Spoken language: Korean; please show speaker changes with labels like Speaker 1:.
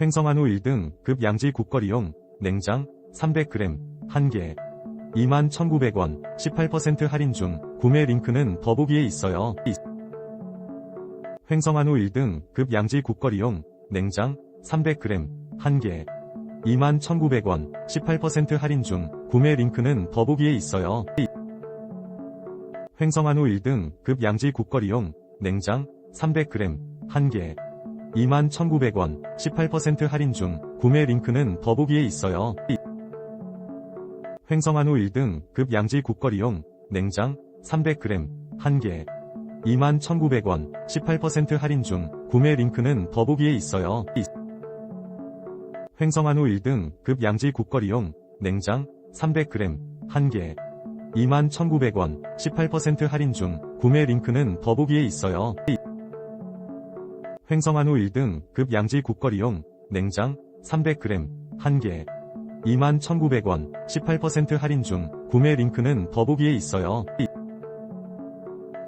Speaker 1: 횡성한우 1등 급 양지 국거리용 냉장 300g 1개 21,900원 18% 할인 중 구매 링크는 더보기에 있어요. 횡성한우 1등 급 양지 국거리용 냉장 300g 1개 21,900원 18% 할인 중 구매 링크는 더보기에 있어요. 횡성한우 1등 급 양지 국거리용 냉장 300g 1개 21,900원 18% 할인 중 구매 링크는 더보기에 있어요. 횡성한우 1등 급 양지 국거리용 냉장 300g 1개 21,900원 18% 할인 중 구매 링크는 더보기에 있어요. 횡성한우 1등 급 양지 국거리용 냉장 300g 1개 21,900원 18% 할인 중 구매 링크는 더보기에 있어요. 횡성한우 1등 급 양지 국거리용 냉장 300g 1개 21,900원 18% 할인 중 구매 링크는 더보기에 있어요.